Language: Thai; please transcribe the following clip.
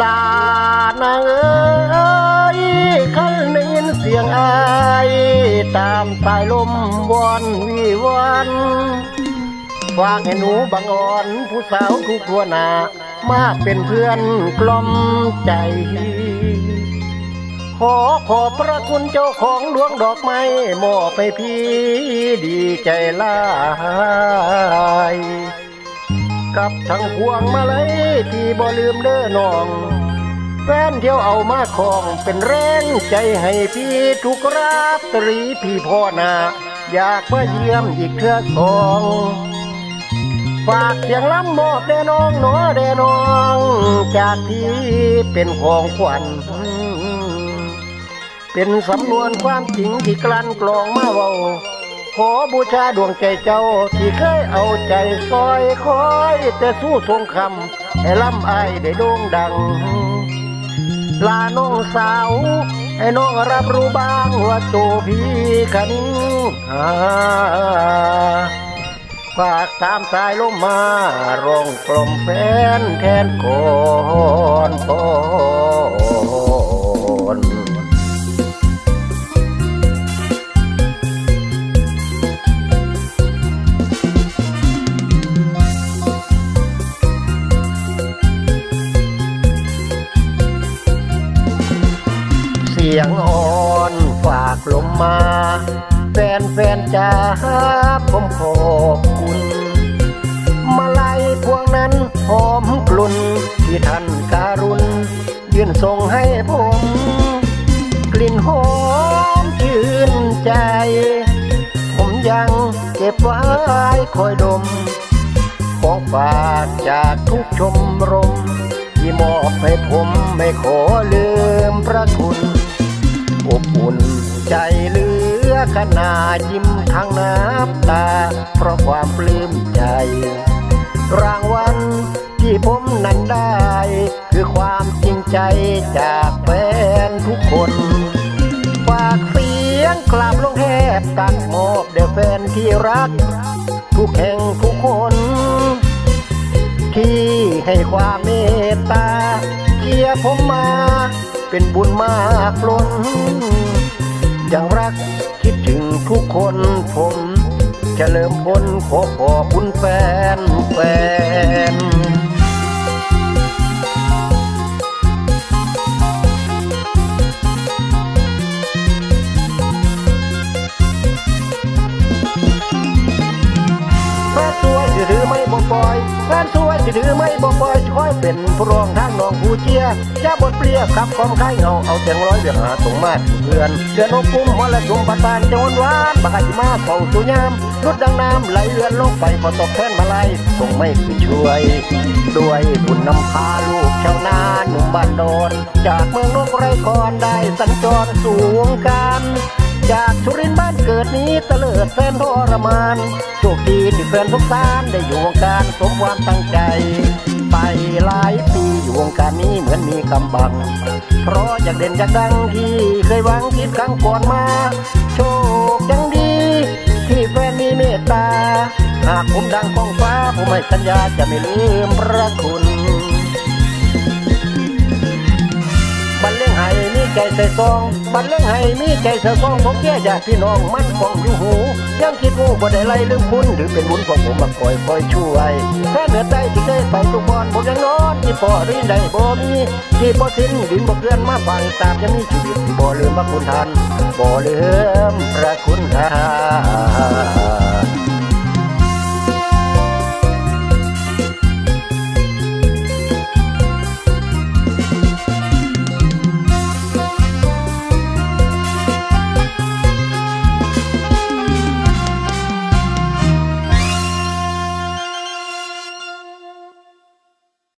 ลานางเอ้ยคันได้ยินเสียงอายตามสายลมวอนวีวันฝากให้หนูบังอ่อน ผู้สาวทุกทัวหน้ามาเป็นเพื่อนกล่อมใจ ขอขอบพระคุณเจ้าของดวงดอกไม้มอบให้พี่ดีใจลาย กับทั้งพวงมาลัยที่บ่ลืมเด้อน้องแฟนเที่ยวเอามาของเป็นแรงใจให้พี่ทุกราตรีพี่พ่อนาอยากมาเยี่ยมอีกเทื่อสองฝากเสียงล้ำมอบแด่น้องหนอแด่น้อง จากที่เป็นของขวัญเป็นสำนวนความจริงที่กลั่นกรองมาเว้า ขอบูชาดวงใจเจ้าที่เคยเอาใจซอยคอย แต่สู้ทรงคำให้ล่ำอายได้โด่งดัง ลาน้องสาวให้น้องรับรู้บ้างว่าตัวพี่ขันหาฝากตามสายลมมาร้องกลมแฟนแทนก่อนก่อ สียงอ่อนฝากลมมา แฟนแฟนๆจ้าผมขอบคุณ มาลัยพวงนั้นหอมกลุ่นที่ท่านการุณยื่นส่งให้ผม กลิ่นหอมชื่นใจ ผมยังเก็บไว้คอยดม ของฝากจากทุกชมรมที่มอบให้ผมไม่ขอลืมพระคุณ อบอุ่นใจเหลือขนายิ้มทางน้ำตา เพราะความปลื้มใจ รางวัลที่ผมนั้นได้ คือความจริงใจจากแฟนทุกคนฝากเสียงกลับลงแทบตักมอบเดแฟนที่รัก ทุกแห่งทุกคน ที่ให้ความเมตตาเชียผมมา เป็นบุญมากล้นยังรักคิดถึงทุกคนผมเฉลิมพลขอขอบคุณแฟน ปล่อยแฟนสวยจะถือไม่บ่ปล่อยคอยเป็นผู้รองทางน้องผู้เชียร์อย่าบดเปรียบขับความไข่เงาเอาเสียงร้อยเดือหาสงมาเพื่อนเดือนอกกุ้มมรสุมปัดปานจะวนหวานบักอาจิมาเฝ้าสุยามรุดดังน้ำไหลเลือนลงไปพอตกแทนมาไลยส่งไม่คือช่วย ด้วยบุญนำพาลูกชาวนาหนุ่มบ้านโดนจากเมืองนกไรคอนได้สัญจรสูงการ จากสุรินบ้านเกิดนี้เตลิดแสนทรมานโชคดีที่แฟนทุกท่านได้อยู่วงการสมความตั้งใจ ไปหลายปีอยู่วงการนี้เหมือนมีกำบัง เพราะอยากเด่นอยากดังที่เคยหวังคิดครั้งก่อนมา โชคยังดี ที่แฟนมีเมตตา หากผมดังกองฟ้าผมให้สัญญาจะไม่ลืมพระคุณ ใจใส่ซองบันเลี้ยงไห้มีใจใส่ซองผมแย่ญาติพี่น้องมันคงอยู่หูยังคิดงูบ่ได้ไล่ลืมคุณหรือเป็นบุญของผมมาคอยคอยช่วยแค่เหนือใต้ที่เคยไปทุกบอนผมยังนอนที่ปอรินได้บ่มีที่บ่ทิ้นดินบ่เกลื่อนมาฟังตามยังมีชีวิตที่บ่ลืมพระคุณท่านบ่ลืมพระคุณท่าน